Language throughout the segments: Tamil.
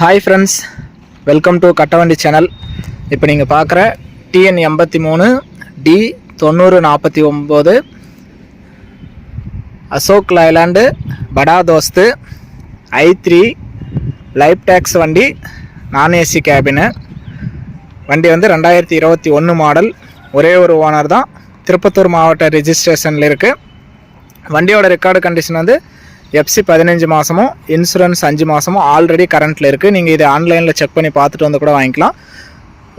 Hi friends welcome to Kattavandi channel இப்போ நீங்கள் பார்க்குற டிஎன் எண்பத்தி மூணு டி தொண்ணூறு நாற்பத்தி ஒம்பது Ashok Leyland Bada Dost I three life tax வண்டி நான் ஏசி கேபினு வண்டி வந்து ரெண்டாயிரத்தி இருபத்தி ஒன்று மாடல் ஒரே ஒரு ஓனர் தான். திருப்பத்தூர் மாவட்ட ரிஜிஸ்ட்ரேஷனில் இருக்குது வண்டியோட ரெக்கார்டு கண்டிஷன் வந்து எஃப்சி பதினஞ்சு மாதமும் இன்சூரன்ஸ் அஞ்சு மாதமும் ஆல்ரெடி கரண்ட்டில் இருக்குது நீங்கள் இதை ஆன்லைனில் செக் பண்ணி பார்த்துட்டு வந்து கூட வாங்கிக்கலாம்.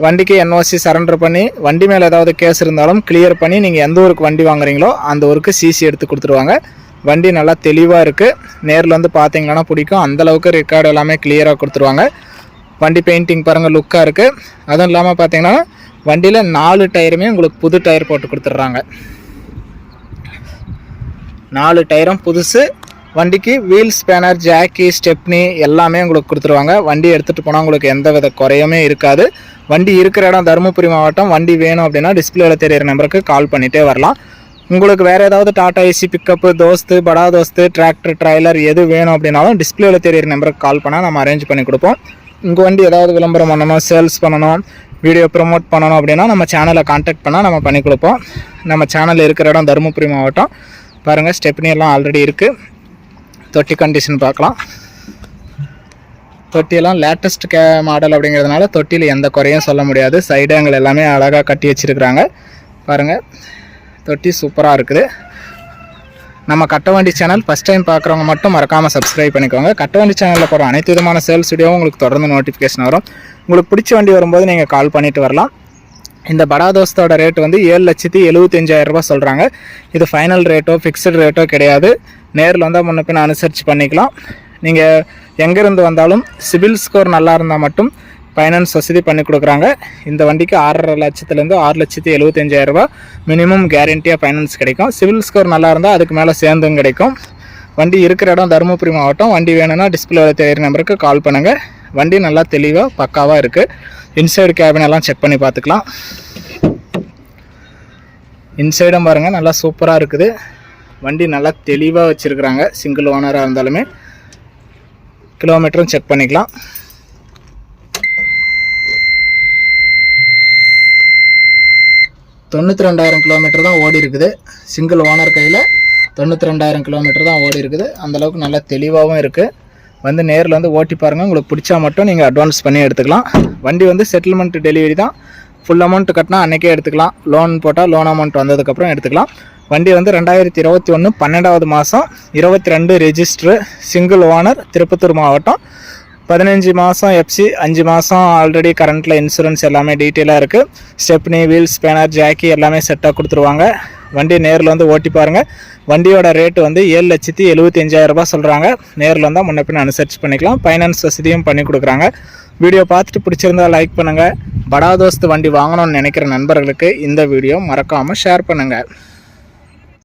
வண்டிக்கு என்ஓசி சரண்டர் பண்ணி வண்டி மேலே ஏதாவது கேஸ் இருந்தாலும் கிளியர் பண்ணி நீங்கள் எந்த ஊருக்கு வண்டி வாங்குறீங்களோ அந்த ஊருக்கு சிசி எடுத்து கொடுத்துருவாங்க. வண்டி நல்லா தெளிவாக இருக்குது நேரில் வந்து பார்த்தீங்கன்னா பிடிக்கும். அந்தளவுக்கு ரெக்கார்டு எல்லாமே கிளியராக கொடுத்துருவாங்க. வண்டி பெயிண்டிங் பாருங்கள் லுக்காக இருக்குது அதுவும் இல்லாமல் பார்த்தீங்கன்னா வண்டியில் நாலு டயருமே உங்களுக்கு புது டயர் போட்டு கொடுத்துட்றாங்க. நாலு டயரும் புதுசு வண்டிக்கு வீல் ஸ்பேனர் ஜாக்கி ஸ்டெப்னி எல்லாமே உங்களுக்கு கொடுத்துருவாங்க. வண்டி எடுத்துகிட்டு போனால் உங்களுக்கு எந்த வித குறையுமே இருக்காது. வண்டி இருக்கிற இடம் தருமபுரி மாவட்டம். வண்டி வேணும் அப்படின்னா டிஸ்பிளேல தெரியிற நம்பருக்கு கால் பண்ணிகிட்டே வரலாம். உங்களுக்கு வேறு ஏதாவது டாடா ஏசி பிக்கப்பு தோஸ்து படா தோஸ்து டிராக்டர் ட்ரைலர் எது வேணும் அப்படின்னாலும் டிஸ்பிளேல தெரியிற நம்பருக்கு கால் பண்ணால் நம்ம அரேஞ்ச் பண்ணி கொடுப்போம். உங்கள் வண்டி ஏதாவது விளம்பரம் பண்ணணும் சேல்ஸ் பண்ணணும் வீடியோ ப்ரோமோட் பண்ணணும் அப்படின்னா நம்ம சேனலை காண்டாக்ட் பண்ணால் நம்ம பண்ணி கொடுப்போம். நம்ம சேனல் இருக்கிற இடம் தருமபுரி மாவட்டம். பாருங்கள் ஸ்டெப்னி எல்லாம் ஆல்ரெடி இருக்குது தொட்டி கண்டிஷன் பார்க்கலாம். தொட்டியெல்லாம் லேட்டஸ்ட் கே மாடல் அப்படிங்கிறதுனால தொட்டியில் எந்த குறையும் சொல்ல முடியாது. சைடு எங்கள் எல்லாமே அழகாக கட்டி வச்சுருக்குறாங்க. பாருங்கள் தொட்டி சூப்பராக இருக்குது. நம்ம கட்டவண்டி சேனல் ஃபஸ்ட் டைம் பார்க்குறவங்க மட்டும் மறக்காமல் சப்ஸ்கிரைப் பண்ணிக்கோங்க. கட்டவண்டி சேனலில் போகிற அனைத்து விதமான சேல்ஸ் வீடியோவும் உங்களுக்கு தொடர்ந்து நோட்டிஃபிகேஷன் வரும். உங்களுக்கு பிடிச்ச வண்டி வரும்போது நீங்கள் கால் பண்ணிவிட்டு வரலாம். இந்த படா தோஸ்தோட ரேட் வந்து ஏழு லட்சத்தி எழுபத்தஞ்சாயிரம் ரூபாய் சொல்கிறாங்க இது ஃபைனல் ரேட்டோ ஃபிக்ஸ்டு ரேட்டோ கிடையாது. நேரில் வந்தால் முன்ன பின்ன அனுசரித்து பண்ணிக்கலாம். நீங்கள் எங்கேருந்து வந்தாலும் சிபில் ஸ்கோர் நல்லா இருந்தால் மட்டும் ஃபைனான்ஸ் வசதி பண்ணி கொடுக்குறாங்க. இந்த வண்டிக்கு ஆறரை லட்சத்துலேருந்து ஆறு லட்சத்தி எழுபத்தஞ்சாயிரம் மினிமம் கேரண்டியாக ஃபைனான்ஸ் கிடைக்கும். சிவில் ஸ்கோர் நல்லா இருந்தால் அதுக்கு மேலே சேர்ந்தும் கிடைக்கும். வண்டி இருக்கிற இடம் தருமபுரி மாவட்டம். வண்டி வேணும்னா டிஸ்பிளேவில் தெரியிற நம்பருக்கு கால் பண்ணுங்கள் வண்டி நல்லா தெளிவாக பக்காவாக இருக்குது இன்சைடு கேபின் எல்லாம் செக் பண்ணி பார்த்துக்கலாம். இன்சைடும் பாருங்கள் நல்லா சூப்பராக இருக்குது. வண்டி நல்லா தெளிவாக வச்சுருக்குறாங்க. சிங்கிள் ஓனராக இருந்தாலுமே. கிலோமீட்டரும் செக் பண்ணிக்கலாம். தொண்ணூற்றி ரெண்டாயிரம் கிலோமீட்டர் தான் ஓடி இருக்குது. சிங்கிள் ஓனர் கையில். தொண்ணூற்றி ரெண்டாயிரம் கிலோமீட்டர் தான் ஓடி இருக்குது. அந்தளவுக்கு நல்லா தெளிவாகவும் இருக்குது வந்து நேரில் வந்து ஓட்டி பாருங்கள் உங்களுக்கு பிடிச்சா மட்டும் நீங்கள் அட்வான்ஸ் பண்ணி எடுத்துக்கலாம். வண்டி வந்து செட்டில்மெண்ட் டெலிவரி தான். ஃபுல் அமௌண்ட் கட்டினா அன்றைக்கே எடுத்துக்கலாம். லோன் போட்டால் லோன் அமௌண்ட் வந்ததுக்கப்புறம் எடுத்துக்கலாம். வண்டி வந்து ரெண்டாயிரத்தி இருபத்தி ஒன்று பன்னெண்டாவது மாதம் இருபத்தி ரெண்டு ரெஜிஸ்டரு சிங்கிள் ஓனர் திருப்பத்தூர் மாவட்டம். பதினஞ்சு மாதம் எஃப்சி அஞ்சு மாதம் ஆல்ரெடி கரண்ட்டில் இன்சூரன்ஸ் எல்லாமே டீட்டெயிலாக இருக்குது ஸ்டெப்னி வீல்ஸ் பேனர் ஜாக்கி எல்லாமே செட்டாக கொடுத்துருவாங்க. வண்டி நேரில் வந்து ஓட்டி பாருங்கள் வண்டியோட ரேட்டு வந்து ஏழு லட்சத்தி எழுபத்தி அஞ்சாயிரரூபா சொல்கிறாங்க நேரில் வந்தால் முன்ன பின்ன அனுசரிச்சு பண்ணிக்கலாம். ஃபைனான்ஸ் வசதியும் பண்ணி கொடுக்குறாங்க. வீடியோ பார்த்துட்டு பிடிச்சிருந்தா லைக் பண்ணுங்கள் படா தோஸ்து வண்டி வாங்கணும்னு நினைக்கிற நண்பர்களுக்கு இந்த வீடியோ மறக்காமல் ஷேர் பண்ணுங்கள்